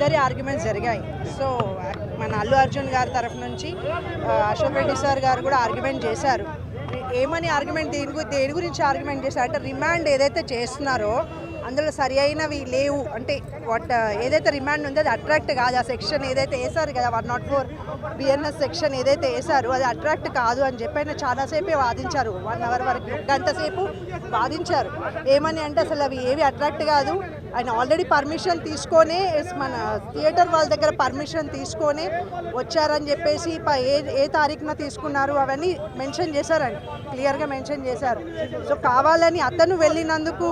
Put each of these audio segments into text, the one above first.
ఇద్దరి ఆర్గ్యుమెంట్స్ జరిగాయి. సో మన అల్లు అర్జున్ గారి తరఫు నుంచి అశోక్ రెడ్డి సార్ గారు కూడా ఆర్గ్యుమెంట్ చేశారు. ఏమని ఆర్గ్యుమెంట్ దేని దేని గురించి ఆర్గ్యుమెంట్ చేశారు? అంటే రిమాండ్ ఏదైతే చేస్తున్నారో అందులో సరి అయినవి లేవు. అంటే వాట్ ఏదైతే రిమాండ్ ఉందో అది అట్రాక్ట్ కాదు. ఆ సెక్షన్ ఏదైతే వేశారు కదా one naught four BNS section ఏదైతే వేశారో అది అట్రాక్ట్ కాదు అని చెప్పి ఆయన చాలాసేపే వాదించారు. వన్ అవర్ వరకు గంట సేపు వాదించారు. ఏమని అంటే అసలు అవి ఏవి అట్రాక్ట్ కాదు. ఆయన ఆల్రెడీ పర్మిషన్ తీసుకొని మన థియేటర్ వాళ్ళ దగ్గర పర్మిషన్ తీసుకొని వచ్చారని చెప్పేసి ఏ ఏ తారీఖున తీసుకున్నారు అవన్నీ మెన్షన్ చేశారండి. క్లియర్గా మెన్షన్ చేశారు. సో కావాలని అతను వెళ్ళినందుకు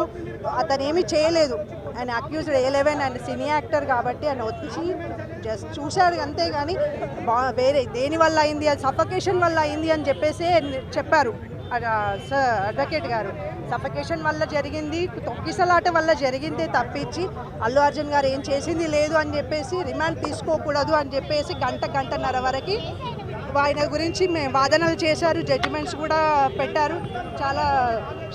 అతను ఏమీ చేయలేదు. ఆయన accused A eleven and cine actor కాబట్టి ఆయన వచ్చి జస్ట్ చూశాడు అంతే కానీ బా వేరే దేని వల్ల అయింది అది సఫకేషన్ వల్ల అయింది అని చెప్పేసి చెప్పారు. అడ్వకేట్ గారు. సఫకేషన్ వల్ల జరిగింది తొక్కిసలాట వల్ల జరిగిందే తప్పించి అల్లు అర్జున్ గారు ఏం చేసింది లేదు అని చెప్పేసి రిమాండ్ తీసుకోకూడదు అని చెప్పేసి గంట గంటన్నర వరకు ఆయన గురించి మేము వాదనలు చేశారు జడ్జిమెంట్స్ కూడా పెట్టారు. చాలా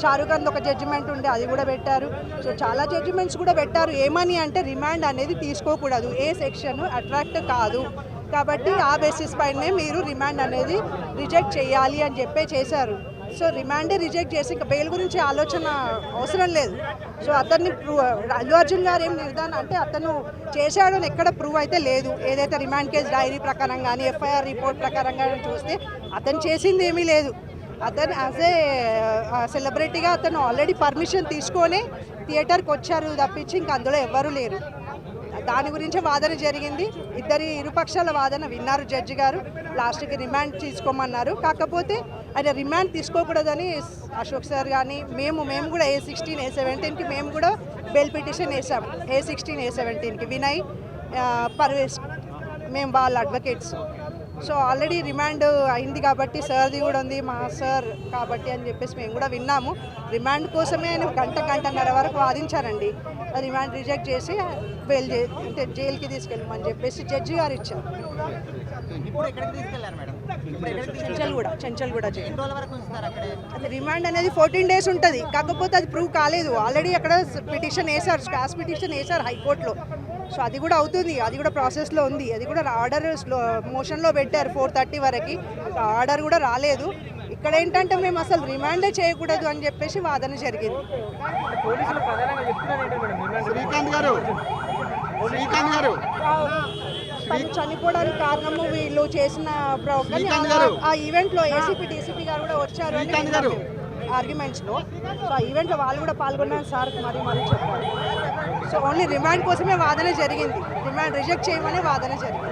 షారుఖ్ ఖాన్ ఒక జడ్జిమెంట్ ఉండే అది కూడా పెట్టారు. సో చాలా జడ్జిమెంట్స్ కూడా పెట్టారు. ఏమని అంటే రిమాండ్ అనేది తీసుకోకూడదు. ఏ సెక్షన్ అట్రాక్ట్ కాదు. కాబట్టి ఆ బేసిస్ పైనే మీరు రిమాండ్ అనేది రిజెక్ట్ చేయాలి అని చెప్పే చేశారు. సో రిమాండే రిజెక్ట్ చేసి ఇంకా బెయిల్ గురించి ఆలోచన అవసరం లేదు. సో అతన్ని అల్లు అర్జున్ గారు ఏం నిర్ధారణ అంటే అతను చేశాడు అని ఎక్కడ ప్రూవ్ అయితే లేదు. ఏదైతే రిమాండ్ కేసు డైరీ ప్రకారం కానీ ఎఫ్ఐఆర్ రిపోర్ట్ ప్రకారం కానీ చూస్తే అతను చేసింది ఏమీ లేదు. అతను యాజ్ ఏ సెలబ్రిటీగా అతను ఆల్రెడీ పర్మిషన్ తీసుకొని థియేటర్కి వచ్చారు తప్పించి ఇంకా అందులో ఎవ్వరూ లేరు. దాని గురించి వాదన జరిగింది. ఇద్దరి ఇరుపక్షాల వాదన విన్నారు జడ్జి గారు. లాస్ట్కి రిమాండ్ తీసుకోమన్నారు. కాకపోతే ఆయన రిమాండ్ తీసుకోకూడదని అశోక్ సార్ కానీ మేము మేము కూడా ఏ సిక్స్టీన్ ఏ సెవెంటీన్కి మేము కూడా బెయిల్ పిటిషన్ వేసాం ఏ సిక్స్టీన్ ఏ సెవెంటీన్కి వినయ్ పర్వేస్ మేము వాళ్ళ అడ్వకేట్స్. సో ఆల్రెడీ రిమాండ్ అయింది కాబట్టి సార్ది కూడా ఉంది మా సార్ కాబట్టి అని చెప్పేసి మేము కూడా విన్నాము. రిమాండ్ కోసమే ఆయన గంట గంటన్నర వరకు వాదించారండి. రిమాండ్ రిజెక్ట్ చేసి బెయిల్ అంటే జైలుకి తీసుకెళ్ళమని చెప్పేసి జడ్జి గారు ఇచ్చారు. జైలు. అది రిమాండ్ అనేది ఫోర్టీన్ డేస్ ఉంటుంది. కాకపోతే అది ప్రూవ్ కాలేదు. ఆల్రెడీ అక్కడ పిటిషన్ వేశారు స్టాస్ పిటిషన్ వేశారు హైకోర్టులో. సో అది కూడా అవుతుంది. అది కూడా ప్రాసెస్లో ఉంది. అది కూడా ఆర్డర్ మోషన్లో పెట్టారు ఫోర్ థర్టీ వరకు. ఆర్డర్ కూడా రాలేదు. ఇక్కడ ఏంటంటే మేము అసలు రిమాండే చేయకూడదు అని చెప్పేసి వాదన జరిగింది. తను చనిపోవడానికి కారణము వీళ్ళు చేసిన ఆ- గారు. ఆ ఈవెంట్లో ఏసీపీ డీసీపీ గారు కూడా వచ్చారు అని గారు. ఆర్గ్యుమెంట్స్లో సో ఆ ఈవెంట్లో వాళ్ళు కూడా పాల్గొన్నారు సార్ మరి మరి చెప్పారు సో ఓన్లీ రిమాండ్ కోసమే వాదన జరిగింది. రిమాండ్ రిజెక్ట్ చేయమని వాదన జరిగింది.